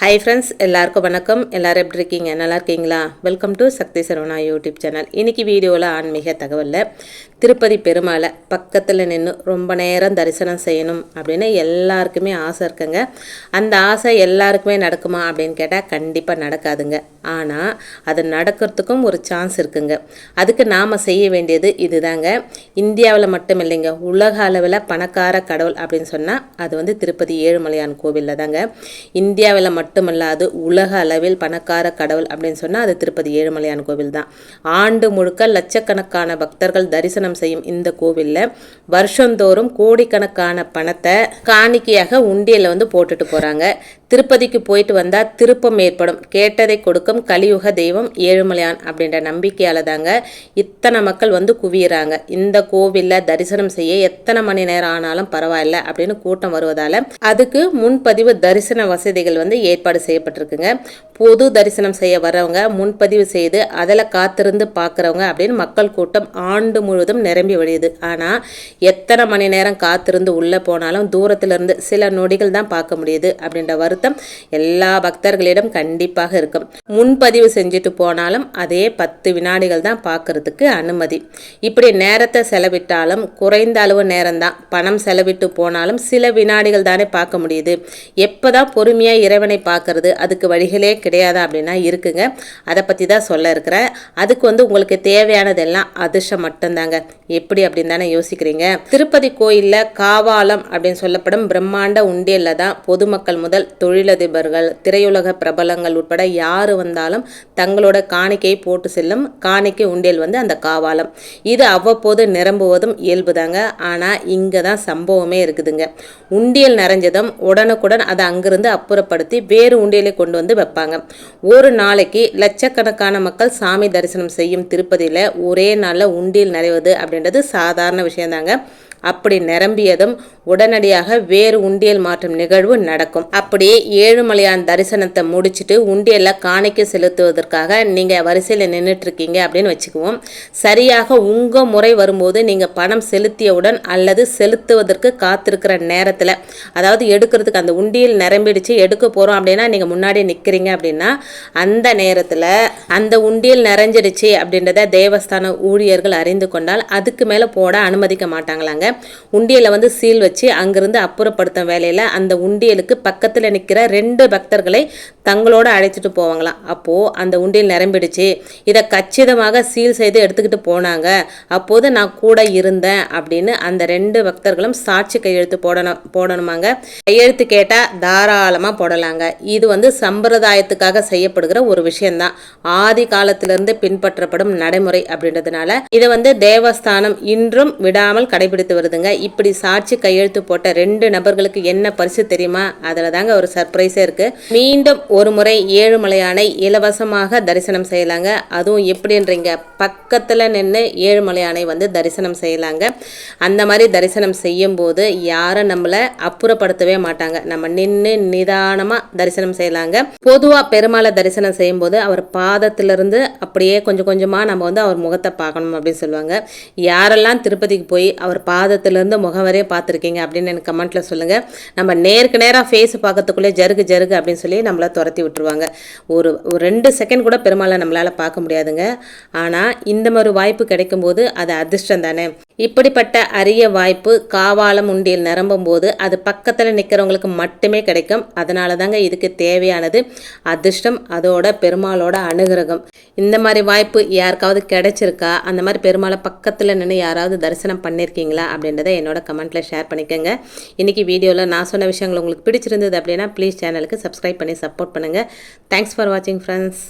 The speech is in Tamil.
ஹாய் ஃப்ரெண்ட்ஸ் எல்லாருக்கும் வணக்கம். எல்லோரும் எப்படி இருக்கீங்க? நல்லா இருக்கீங்களா? Welcome to Shakti Saravana YouTube channel. இன்றைக்கி வீடியோவில் ஆன்மீக தகவலில் திருப்பதி பெருமாளை பக்கத்தில் நின்று ரொம்ப நேரம் தரிசனம் செய்யணும் அப்படின்னு எல்லாருக்குமே ஆசை இருக்குங்க. அந்த ஆசை எல்லாருக்குமே நடக்குமா அப்படின்னு கேட்டால் கண்டிப்பாக நடக்காதுங்க. ஆனால் அது நடக்கிறதுக்கும் ஒரு சான்ஸ் இருக்குங்க. அதுக்கு நாம் செய்ய வேண்டியது இதுதாங்க. இந்தியாவில் மட்டும் இல்லைங்க. உலக அளவில் பணக்கார கடவுள் அப்படின்னு சொன்னால் அது வந்து திருப்பதி ஏழுமலையான் கோவிலில் தாங்க. இந்தியாவில் மட்டுமல்லாது உலக அளவில் பணக்கார கடவுள் அப்படின்னு சொன்னால் அது திருப்பதி ஏழுமலையான் கோவில் தான் ஆண்டு முழுக்க லட்சக்கணக்கான பக்தர்கள் தரிசனம் செய்யும் இந்த கோவிலில் வருஷந்தோறும் கோடிக்கணக்கான பணத்தை காணிக்கையாக உண்டியலில் வந்து போட்டுட்டு போகிறாங்க திருப்பதிக்கு போயிட்டு வந்தால் திருப்பம் ஏற்படும். கேட்டதை கொடுக்கும் கலியுக தெய்வம் ஏழுமலையான் அப்படின்ற நம்பிக்கையால் தாங்க இத்தனை மக்கள் வந்து குவியிறாங்க. இந்த கோவிலில் தரிசனம் செய்ய எத்தனை மணி நேரம் ஆனாலும் பரவாயில்ல அப்படின்னு கூட்டம் வருவதால் அதுக்கு முன்பதிவு தரிசன வசதிகள் வந்து ஏற்பாடு செய்யப்பட்டிருக்குங்க. பொது தரிசனம் செய்ய வரவங்க முன்பதிவு செய்து அதில் காத்திருந்து பார்க்குறவங்க அப்படின்னு மக்கள் கூட்டம் ஆண்டு முழுவதும் நிரம்பி வழியுது. ஆனால் எத்தனை மணி நேரம் காத்திருந்து உள்ளே போனாலும் தூரத்திலிருந்து சில நொடிகள் தான் பார்க்க முடியுது அப்படின்ற வருத்தம் எல்லா பக்தர்களிடம் கண்டிப்பாக இருக்கும். முன்பதிவு செஞ்சுட்டு போனாலும் அதே பத்து வினாடிகள் தான் பார்க்கறதுக்கு அனுமதி. இப்படி நேரத்தை செலவிட்டாலும் குறைந்த அளவு நேரம்தான் பணம் செலவிட்டு போனாலும் சில வினாடிகள் தானே பார்க்க முடியுது. எப்போதான் பொறுமையாக இறைவனை பார்க்குறது அதுக்கு வழிகளே கிடையாதா அப்படின்னா இருக்குங்க. அதை பற்றி தான் சொல்ல இருக்கிறேன். அதுக்கு வந்து உங்களுக்கு தேவையானதெல்லாம் அதிர்ஷ்டம் மட்டும்தாங்க. எப்படி அப்படின்னு தானே யோசிக்கிறீங்க. திருப்பதி கோயிலில் காவாலம் அப்படின்னு சொல்லப்படும் பிரம்மாண்ட உண்டியலில் தான் பொதுமக்கள் முதல் தொழிலதிபர்கள் திரையுலக பிரபலங்கள் உட்பட யார் வந்தாலும் தங்களோட காணிக்கையை போட்டு செல்லும் காணிக்கை உண்டியல் வந்து அந்த காவாலம். இது அவ்வப்போது நிரம்புவதும் இயல்புதாங்க. ஆனால் இங்கே தான் சம்பவமே இருக்குதுங்க. உண்டியல் நிறைஞ்சதும் உடனுக்குடன் அதை அங்கிருந்து அப்புறப்படுத்தி வேறு உண்டியலை கொண்டு வந்து வைப்பாங்க. ஒரு நாளைக்கு லட்சக்கணக்கான மக்கள் சாமி தரிசனம் செய்யும் திருப்பதியில் ஒரே நாளில் உண்டியல் நிறைவது அப்படின்றது சாதாரண விஷயந்தாங்க. அப்படி நிரம்பியதும் உடனடியாக வேறு உண்டியல் மாற்றும் நிகழ்வு நடக்கும். அப்படி ஏழுமலையான் தரிசனத்தை முடிச்சுட்டு உண்டியல்ல காணிக்க செலுத்துவதற்காக நீங்கள் வரிசையில் நின்றுட்டு இருக்கீங்க அப்படின்னு வச்சுக்குவோம். சரியாக உங்கள் முறை வரும்போது நீங்கள் பணம் செலுத்தியவுடன் அல்லது செலுத்துவதற்கு காத்திருக்கிற நேரத்தில் அதாவது எடுக்கிறதுக்கு அந்த உண்டியல் நிரம்பிடுச்சு எடுக்க போகிறோம் அப்படின்னா நீங்கள் முன்னாடி நிற்கிறீங்க அப்படின்னா அந்த நேரத்தில் அந்த உண்டியல் நிறைஞ்சிடுச்சு அப்படின்றத தேவஸ்தான ஊழியர்கள் அறிந்து கொண்டால் அதுக்கு மேலே போட அனுமதிக்க மாட்டாங்களாங்க. உண்டியலை வந்து சீல் வச்சு அங்கிருந்து அப்புறப்படுத்தும் வேலையில் அந்த உண்டியலுக்கு பக்கத்தில் நிற்கிற ரெண்டு பக்தர்களை தங்களோட அழைச்சிட்டு போவாங்களாம். அப்போது அந்த உண்டியல் நிரம்பிடுச்சு. இதை கச்சிதமாக சீல் செய்து எடுத்துக்கிட்டு போனாங்க. அப்போது நான் கூட இருந்தேன் அப்படின்னு அந்த ரெண்டு பக்தர்களும் சாட்சி கையெழுத்து போடணும் போடணுமாங்க. கையெழுத்து கேட்டால் தாராளமாக போடலாங்க. இது வந்து சம்பிரதாயத்துக்காக செய்யப்படுகிற ஒரு விஷயம்தான். ஆதி காலத்திலிருந்து பின்பற்றப்படும் நடைமுறை அப்படின்றதுனால இதை வந்து தேவஸ்தானம் இன்றும் விடாமல் கடைபிடித்து வருதுங்க. இப்படி சாட்சி கையெழுத்து போட்ட ரெண்டு நபர்களுக்கு என்ன பரிசு தெரியுமா? அதில் தாங்க ஒரு சர்ப்ரைஸே இருக்கு. மீண்டும் ஒரு முறை ஏழுமலையானை இலவசமாக தரிசனம் செய்யலாங்க. அதுவும் எப்படின்றீங்க? பக்கத்தில் நின்று ஏழுமலையானை வந்து தரிசனம் செய்யலாங்க. அந்த மாதிரி தரிசனம் செய்யும் போது யாரும் நம்மளை அப்புறப்படுத்தவே மாட்டாங்க. நம்ம நின்று நிதானமாக தரிசனம் செய்யலாங்க. பொதுவாக பெருமாளை தரிசனம் செய்யும்போது அவர் பாதத்திலிருந்து அப்படியே கொஞ்சம் கொஞ்சமாக நம்ம வந்து அவர் முகத்தை பார்க்கணும் அப்படின்னு சொல்லுவாங்க. யாரெல்லாம் திருப்பதிக்கு போய் அவர் பாதத்திலேருந்து முகம் வரைய பார்த்துருக்கீங்க அப்படின்னு எனக்கு கமெண்ட்டில் சொல்லுங்கள் நம்ம நேருக்கு நேராக ஃபேஸ் பார்க்கறதுக்குள்ளே ஜருகு ஜருகு அப்படின்னு சொல்லி நம்மளை துரத்தி விட்டுருவாங்க. ஒரு ஒரு ரெண்டு செகண்ட் கூட பெருமாளை நம்மளால் பார்க்க முடியாதுங்க. ஆனால் இந்த மாதிரி வாய்ப்பு கிடைக்கும்போது அது அதிர்ஷ்டம் தானே இப்படிப்பட்ட அரிய வாய்ப்பு காவாலம் உண்டியல் நிரம்பும் போது அது பக்கத்தில் நிற்கிறவங்களுக்கு மட்டுமே கிடைக்கும். அதனால தாங்க இதுக்கு தேவையானது அதிர்ஷ்டம் அதோட பெருமாளோட அனுகிரகம். இந்த மாதிரி வாய்ப்பு யாருக்காவது கிடைச்சிருக்கா? அந்த மாதிரி பெருமாளை பக்கத்தில் நின்று யாராவது தரிசனம் பண்ணியிருக்கீங்களா அப்படின்றத என்னோட கமெண்ட்டில் ஷேர் பண்ணிக்கோங்க. இன்றைக்கி வீடியோவில் நான் சொன்ன விஷயங்கள் உங்களுக்கு பிடிச்சிருந்தது அப்படின்னா ப்ளீஸ் சேனலுக்கு சப்ஸ்கிரைப் பண்ணி சப்போர்ட் பண்ணுங்கள் தேங்க்ஸ் ஃபார் வாட்சிங் ஃப்ரெண்ட்ஸ்